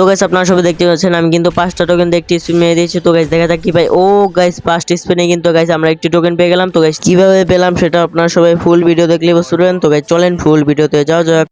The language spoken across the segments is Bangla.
তো গাইস আপনারা সবাই দেখতে পাচ্ছেন, আমি কিন্তু পাঁচটা টোকেন দেখতে মেরে দিয়েছি। তো গাইস দেখা যাক কি ভাই ও গাইস পাঁচটি স্পিনে কিন্তু গাইস আমরা একটি টোকেন পেয়ে গেলাম। তো গাইস কীভাবে পেলাম সেটা আপনারা সবাই ফুল ভিডিও দেখলে বুঝতে পারবেন। তো গাইস চলেন ফুল ভিডিওতে যাওয়া যাক।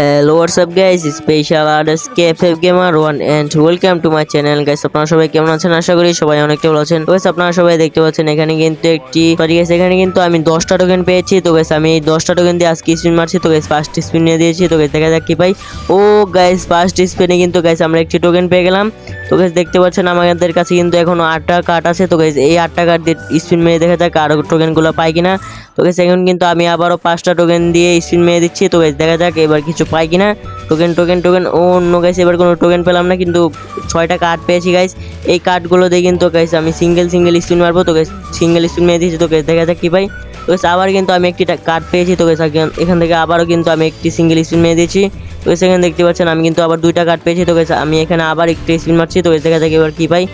Hello WhatsApp guys special artist KFF gamer one and welcome to my channel guys আপনারা সবাই কেমন আছেন? আশা করি সবাই অনেকটা ভালো আছেন। গাইস আপনারা সবাই দেখতে পাচ্ছেন, এখানে কিন্তু একটি সরি গাইস এখানে কিন্তু আমি দশটা টোকেন পেয়েছি। তো গাইস আমি দশটা টোকেন দিয়ে আজকে স্পিন মারছি। তো গাইস ফার্স্ট স্পিন নিয়ে দিয়েছি। তো গাইস দেখা যাক কি পাই। ও গাইস ফার্স্ট স্পিনে কিন্তু গাইস আমরা একটি টোকেন পেয়ে গেলাম। তো গাইস দেখতে পাচ্ছেন, আমাদের কাছে কিন্তু এখনও আটটা কার্ড আছে। তো গাইস এই আটটা কার্ড দিয়ে স্পিন মেরে দেখা যাক আরও টোকেনগুলো পাই কিনা। তো গাইস এখন কিন্তু আমি আবারও পাঁচটা টোকেন দিয়ে স্পিন মেরে দিচ্ছি। তো গাইস দেখা যাক এবার কিছু পাই কিনা। টোকেন টোকেন টোকেন ও অন্য গাইস এবার কোনো টোকেন পেলাম না, কিন্তু ছয়টা কার্ড পেয়েছি গাইস এই কার্ডগুলো দিয়ে কিন্তু গাইস আমি সিঙ্গেল সিঙ্গেল স্পিন মারবো। তো গাইস সিঙ্গেল স্পিন মেরে দিয়েছি। তো গাইস দেখা যাক কী পাই। তো আবার কিন্তু আমি একটি কার্ড পেয়েছি। তো এখান থেকে আবারও কিন্তু আমি একটি সিঙ্গেল স্পিন মেরে দিয়েছি। তো গাইস এখানে দেখতে পাচ্ছেন, আমি কিন্তু আবার দুইটা কার্ড পেয়েছি। তো আমি এখানে আবার একটি স্পিন মারছি। তো দেখা যাক এবার কি পাই।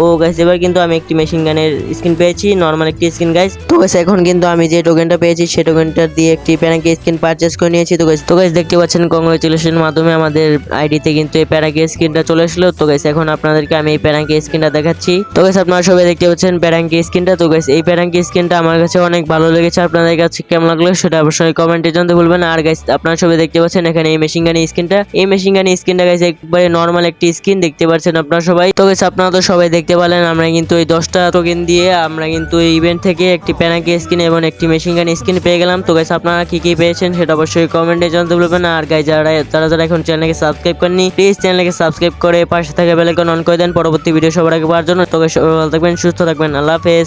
ও গাইস এবার কিন্তু আমি একটি মেশিন গানের স্কিন পেয়েছি নর্মাল একটি স্কিন গাইস তো গাইস এখন কিন্তু আমি যে টোকেনটা পেয়েছি সেই টোকেনটা দিয়ে একটি প্যারাকে স্কিন পারচেজ করে নিয়েছি। তো গাইস তো গাইস দেখতে পাচ্ছেন কংগ্রেচুলেশন মাধ্যমে আমাদের আইডিতে কিন্তু এই প্যারাকে স্কিনটা চলে আসলো। তো গাইস এখন আপনাদেরকে আমি এই প্যারাকে স্কিনটা দেখাচ্ছি। তো গাইস আপনারা সবাই দেখতে পাচ্ছেন প্যারাঙ্কি স্কিনটা তো গাইস এই প্যারাঙ্কি স্কিনটা আমার কাছে অনেক ভালো লেগেছে আপনাদের কাছে কেমন লাগল সেটা অবশ্যই কমেন্টে জানতে ভুলবেন আর গাইস আপনারা সবাই দেখতে পাচ্ছেন এখানে এই মেশিন গানি স্কিনটা এই মেশিন গানি স্কিনটা গাইস একবারে নর্মাল একটি স্কিন দেখতে পাচ্ছেন আপনারা সবাই। তো গাইস আপনারা তো সবাই দেখতে পেলেন আমরা কিন্তু এই দশটা টোকেন দিয়ে আমরা কিন্তু এই ইভেন্ট থেকে একটি প্যানাকি স্কিন এবং একটি মেশিন গান স্কিন পেয়ে গেলাম। তো গাইস আপনারা কি কি পেয়েছেন সেটা অবশ্যই কমেন্টে জানতে ভুলবেন আর গাইস যারা যারা যারা এখন চ্যানেলকে সাবস্ক্রাইব করেনি প্লিজ চ্যানেলকে সাবস্ক্রাইব করে পাশে থাকা বেল আইকন অন করে দেন। পরবর্তী ভিডিও সবার আগে পাওয়ার জন্য। তো সবাই ভালো থাকবেন, সুস্থ থাকবেন। আল্লাহ হাফেজ।